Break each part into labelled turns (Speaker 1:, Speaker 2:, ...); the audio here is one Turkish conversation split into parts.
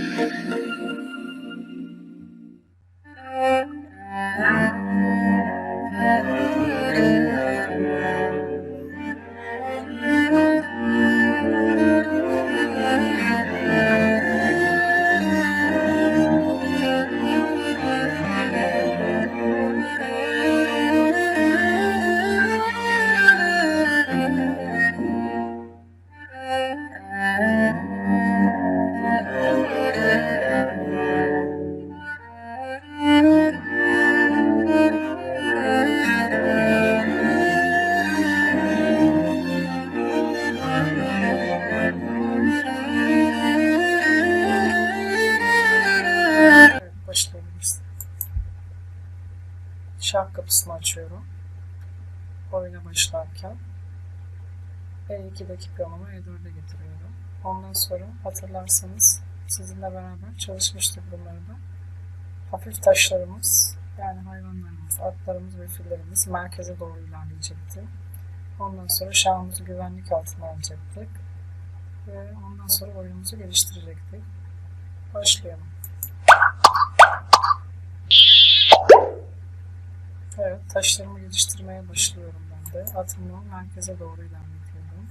Speaker 1: Thank you. Kapısını açıyorum. Oyuna başlarken E2'deki piyonumu E4'e getiriyorum. Ondan sonra hatırlarsanız sizinle beraber çalışmıştık bunları da. Hafif taşlarımız yani hayvanlarımız, atlarımız ve fillerimiz merkeze doğru ilerleyecekti. Ondan sonra şahımızı güvenlik altına alacaktık. Ve ondan sonra oyunumuzu geliştirecektik. Başlayalım. Evet, taşlarımı geliştirmeye başlıyorum ben de. Atımı merkeze doğru ilerletiyorum.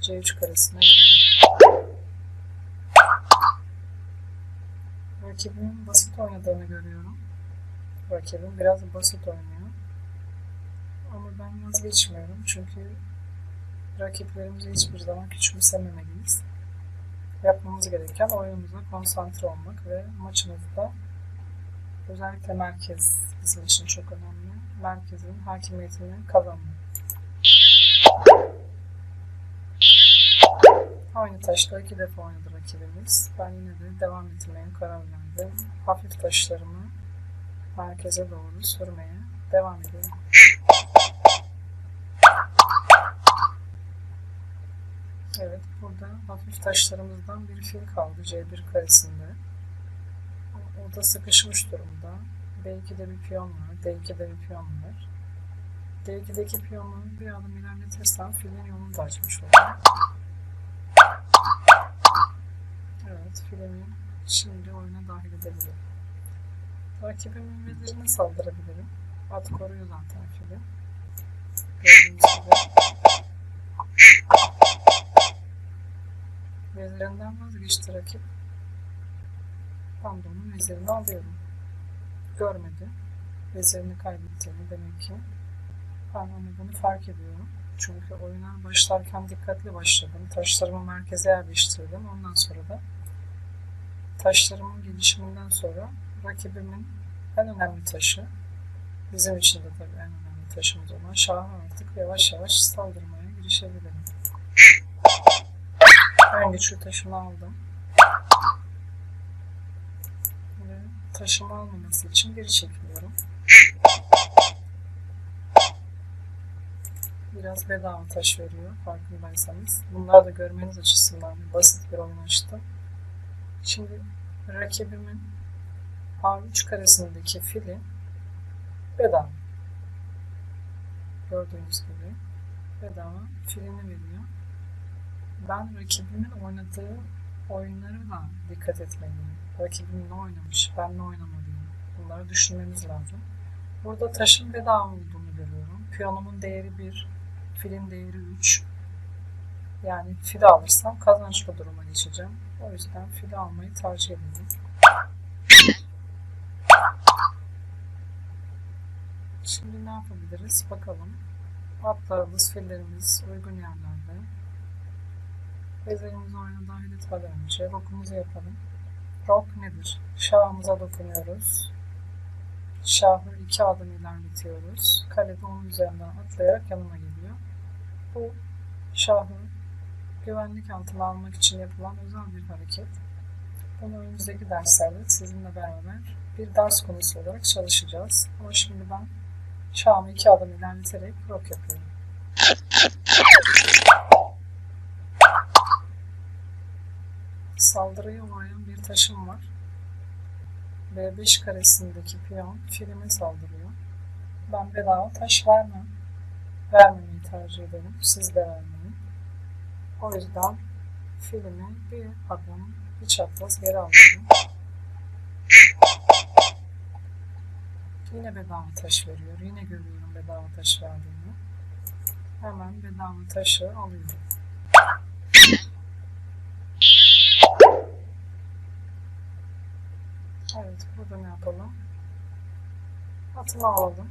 Speaker 1: C3 karesine giriyorum. Rakibimin basit oynadığını görüyorum. Rakibim biraz basit oynuyor. Ama ben vazgeçmiyorum çünkü rakiplerimizi hiçbir zaman küçümsememeliyiz. Yapmamız gereken oyunumuza konsantre olmak ve maçımızda özellikle merkez bizim için çok önemli. Merkezin hakimiyetini kazanmak. Aynı taşla iki defa oynadı rakibimiz. Ben yine de devam etmeye karar verdim. Hafif taşlarımı merkeze doğru sürmeye devam ediyorum. Evet, burada hafif taşlarımızdan bir fil kaldı C1 karesinde. O da sıkışmış durumda. B2'de bir piyon var, D2'de bir piyon var. D2'deki piyonu bir adım ilerletirsem filin yolunu da açmış oluyor. Evet, filmi şimdi oyuna dahil edebilirim. Rakibimin vezirine saldırabilirim. At koruyor zaten fili. Gördüğünüz gibi. Vezirinden vazgeçti rakip. Ben de onun vezirini alıyorum. Görmedi. Vezirini kaybettiğini demek ki. Ben bunu fark ediyorum. Çünkü oyuna başlarken dikkatli başladım. Taşlarımı merkeze yerleştirdim. Ondan sonra da taşlarımın gelişiminden sonra rakibimin en önemli taşı, bizim için de tabii en önemli taşımız olan şahı artık yavaş yavaş saldırmaya girişebilirim. En güçlü taşımı aldım. Ve taşımı almaması için geri çekiliyorum. Biraz bedava taş veriyor farkındaysanız. Bunları da görmeniz açısından basit bir oyun açtım. Şimdi rakibimin A3 karesindeki fili bedava. Gördüğünüz gibi bedava filini veriyor. Ben rakibimin oynadığı oyunlara da dikkat etmeliyim. Rakibim ne oynamış, ben ne oynamalıyım. Bunları düşünmemiz lazım. Burada taşın bedava olduğunu görüyorum. Piyonumun değeri 1, filin değeri 3. Yani fil alırsam kazançlı duruma geçeceğim. O yüzden fil almayı tercih ediyorum. Şimdi ne yapabiliriz? Bakalım. Atlarımız, fillerimiz uygun yerlerde. Bezlerimizi oyuna dahil etmeden önce rokumuzu yapalım. Rok nedir? Şahımıza dokunuyoruz. Şahı iki adım ilerletiyoruz. Kalede onun üzerinden atlayarak yanına geliyor. Bu şahı güvenlik altına almak için yapılan özel bir hareket. Bunu önümüzdeki derslerde sizinle beraber bir ders konusu olarak çalışacağız. Ama şimdi ben şahımı iki adım ilerleterek rok yapıyorum. Saldırıya uğrayan bir taşım var. B5 karesindeki piyon filime saldırıyor. Ben bedava taş vermem. Vermemeyi tercih ederim. Siz de vermeyin. O yüzden filmi bir adım, bir çapraz geri alıyorum. Yine bedava taş veriyor. Yine görüyorum bedava taş verdiğini. Hemen bedava taşı alıyorum. Evet, burada ne yapalım? Atımı alalım.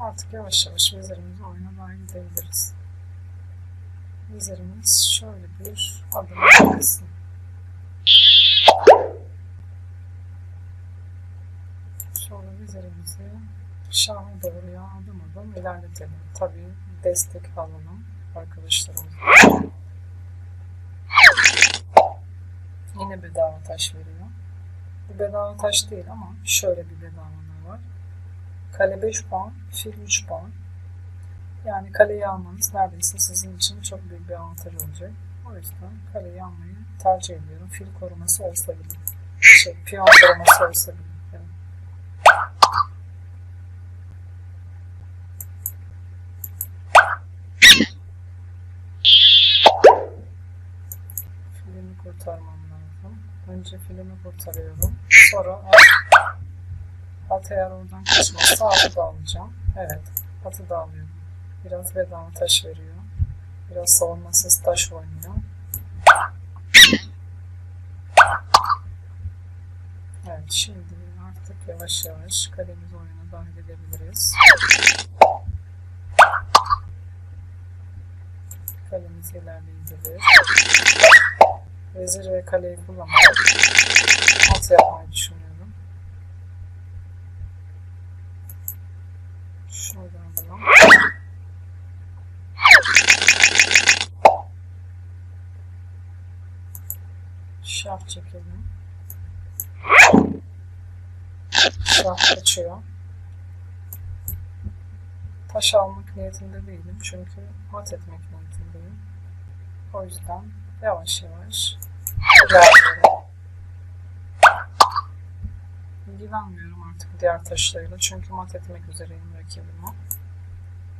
Speaker 1: Artık yavaş yavaş vezirimizi oyuna dahil edebiliriz. Vezirimiz şöyle bir adım atmasın. Sonra vezirimizi şaha doğru adım adım ilerletelim. Tabii destek alalım arkadaşlarımızdan. Yine bedava taş veriyor. Bu bedava taş değil ama şöyle bir bedava var. Kale 5 puan, fil 3 puan. Yani kaleyi almanız neredeyse sizin için çok büyük bir avantaj olacak. O yüzden kaleyi almayı tercih ediyorum. Fil koruması olsa bile. Şey, piyon koruması olsa bile. Yani. Filmi kurtarmam lazım. Önce filmi kurtarıyorum. Sonra at, at eğer oradan kaçmazsa atı da alacağım. Evet, atı da alıyorum. Biraz bedava taş veriyor. Biraz savunmasız taş oynuyor. Evet, şimdi artık yavaş yavaş kalemiz oyuna dahil edebiliriz. Kalemiz ilerleyebilir. Vezir ve kaleyi kullanarak at yapmayı düşünüyorum. Şuradan alalım. Şah çekelim. Şah kaçıyor. Taş almak niyetinde değilim çünkü mat etmek niyetindeyim. O yüzden yavaş yavaş. İlgilenmiyorum artık diğer taşlarıyla çünkü mat etmek üzereyim rakibime.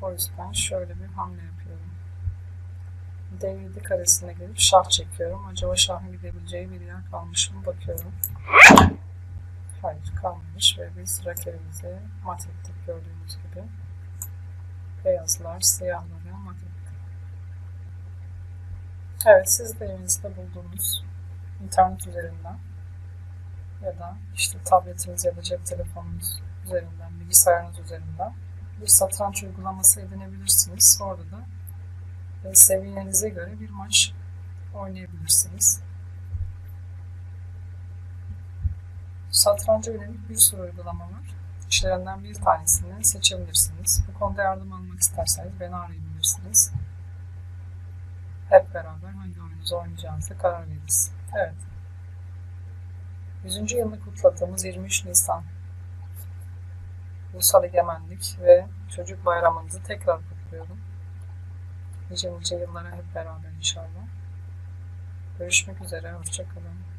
Speaker 1: O yüzden şöyle bir hamle yapıyorum. D7 karesine gelip şah çekiyorum. Acaba şahın gidebileceği bir yer kalmış mı bakıyorum. Hayır kalmamış ve biz rakibimizi mat ettik gördüğünüz gibi. Beyazlar siyahları mat. Evet siz de evinizde bulduğunuz internet üzerinden ya da işte tabletiniz ya da cep telefonunuz üzerinden, bilgisayarınız üzerinden bir satranç uygulaması edinebilirsiniz. Orada da e, seviyenize göre bir maç oynayabilirsiniz. Satranca yönelik bir sürü uygulama var. İçlerinden bir tanesini seçebilirsiniz. Bu konuda yardım almak isterseniz beni arayabilirsiniz. Hep beraber hangi oyununuzu oynayacağınıza karar veririz. Evet. 100. yılını kutladığımız 23 Nisan Ulusal Egemenlik ve Çocuk Bayramınızı tekrar kutluyorum. Nice nice yıllara hep beraber inşallah. Görüşmek üzere, hoşçakalın.